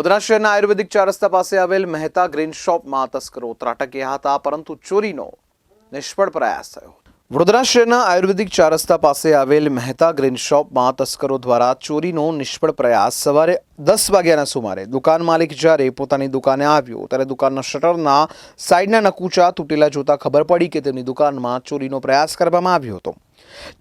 વડોદરા શહેરના આયુર્વેદિક ચાર રસ્તા પાસે આવેલ મહેતા ગ્રીન શોપમાં તસ્કરો ત્રાટક્યા હતા, પરંતુ ચોરીનો નિષ્ફળ પ્રયાસ થયો. વડોદરા શહેરના આયુર્વેદિક ચાર રસ્તા પાસે આવેલ મહેતા ગ્રીન શોપમાં તસ્કરો દ્વારા ચોરીનો નિષ્ફળ પ્રયાસ સવારે દસ વાગ્યાના સુમારે દુકાન માલિક જ્યારે પોતાની દુકાને આવ્યો, ત્યારે દુકાનના શટરના સાઈડના નકુચા તૂટેલા જોતા ખબર પડી કે તેમની દુકાનમાં ચોરીનો પ્રયાસ કરવામાં આવ્યો હતો.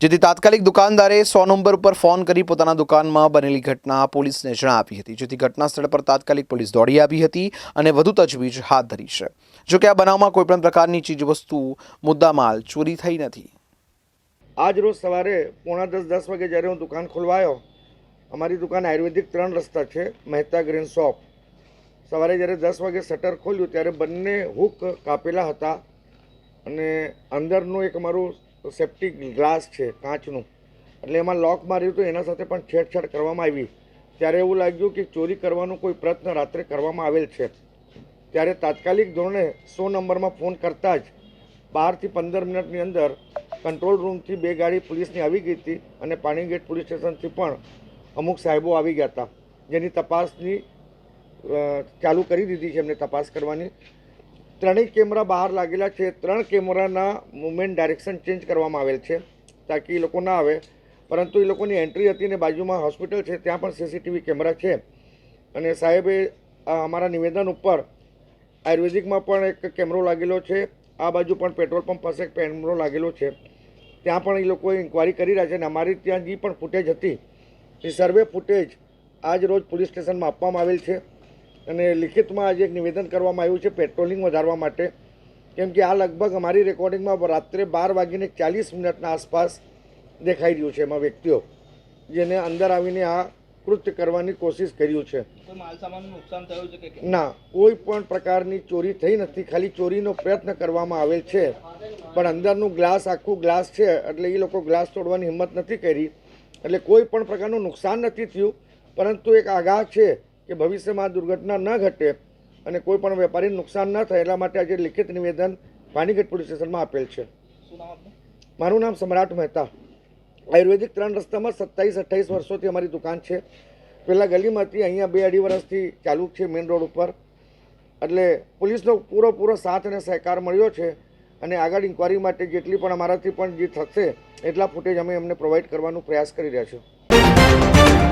જેથી તાત્કાલિક દુકાનદારે સો નંબર ઉપર ફોન કરી પોતાના દુકાનમાં બનેલી ઘટના પોલીસને જણાવી હતી, જેથી ઘટના સ્થળ પર તાત્કાલિક પોલીસ દોડી આવી હતી અને વધુ તજવીજ હાથ ધરી છે. જોકે આ બનાવમાં કોઈપણ પ્રકારની ચીજવસ્તુ, મુદ્દામાલ, ચોરી થઈ નથી. આજ રોજ સવારે પોણા દસ દસ વાગે જ્યારે હું દુકાન ખોલવાયો, અમારી દુકાન આયુર્વેદિક ત્રણ રસ્તા છે, મહેતા ગ્રીન શોપ. સવારે જ્યારે દસ વાગે શટર ખોલ્યું, ત્યારે બંને હુક કાપેલા હતા અને અંદરનું એક અમારું સેફ્ટી ગ્લાસ છે, કાચનું. એટલે એમાં લોક માર્યું હતું એના સાથે પણ છેડછાડ કરવામાં આવી. ત્યારે એવું લાગ્યું કે ચોરી કરવાનો કોઈ પ્રયત્ન રાત્રે કરવામાં આવેલ છે. ત્યારે તાત્કાલિક ધોરણે સો નંબરમાં ફોન કરતાં જ બારથી પંદર મિનિટની અંદર કંટ્રોલ રૂમથી બે ગાડી પોલીસની આવી ગઈ હતી અને પાણીગેટ પોલીસ સ્ટેશનથી પણ અમુક સાહેબો આવી ગયા હતા. જેની તપાસની ચાલુ કરી દીધી છે એમને તપાસ કરવાની. ત્રણેય કેમેરા બહાર લાગેલા છે. ત્રણ કેમેરાના મુવમેન્ટ ડાયરેક્શન ચેન્જ કરવામાં આવેલ છે, તાકી એ લોકો ના આવે. પરંતુ એ લોકોની એન્ટ્રી હતી ને બાજુમાં હોસ્પિટલ છે, ત્યાં પણ સીસીટીવી કેમેરા છે. અને સાહેબે અમારા નિવેદન ઉપર આયુર્વેદિકમાં પણ એક કેમેરો લાગેલો છે. આ બાજુ પણ પેટ્રોલ પંપ પાસે એક કેમેરો લાગેલો છે. ત્યાં પણ એ લોકો ઇન્કવાયરી કરી રહ્યા છે અને અમારી ત્યાં જે પણ ફૂટેજ હતી. એ સર્વે ફૂટેજ આજ રોજ પોલીસ સ્ટેશનમાં આપવામાં આવેલ છે. અને લિખિતમાં આજે એક નિવેદન કરવામાં આવ્યું છે પેટ્રોલિંગ વધારવા માટે. કેમ કે આ લગભગ અમારી રેકોર્ડિંગમાં રાત્રે બાર વાગીને ચાલીસ મિનિટના આસપાસ દેખાઈ રહ્યું છે એમાં વ્યક્તિઓ જેને અંદર આવીને આ કૃત્ય કરવાની કોશિશ કર્યું છે? ના કોઈ પણ પ્રકારની ચોરી થઈ નથી. ખાલી ચોરીનો પ્રયત્ન કરવામાં આવેલ છે. પણ અંદરનું ગ્લાસ આખું ગ્લાસ છે એટલે એ લોકો ગ્લાસ તોડવાની હિંમત નથી કરી. એટલે કોઈ પણ પ્રકારનું નુકસાન નથી થયું. પરંતુ એક આગાહ છે કે ભવિષ્યમાં આ દુર્ઘટના ન ઘટે અને કોઈ પણ વેપારીને નુકસાન ન થાય, એટલા માટે આજે લિખિત નિવેદન પાણીગેટ પોલીસ સ્ટેશનમાં આપેલ છે. મારું નામ સમ્રાટ મહેતા. આયુર્વેદિક ત્રણ રસ્તામાં સત્તાવીસ અઠ્યાવીસ વર્ષોથી અમારી દુકાન છે. પહેલાં ગલીમાં હતી, અહીંયા બે અઢી વર્ષથી ચાલુ છે મેઇન રોડ ઉપર. એટલે પોલીસનો પૂરો પૂરો સાથ અને સહકાર મળ્યો છે અને આગળ ઇન્કવાયરી માટે જેટલી પણ અમારાથી પણ જે થશે, એટલા ફૂટેજ અમે એમને પ્રોવાઈડ કરવાનો પ્રયાસ કરી રહ્યા છીએ.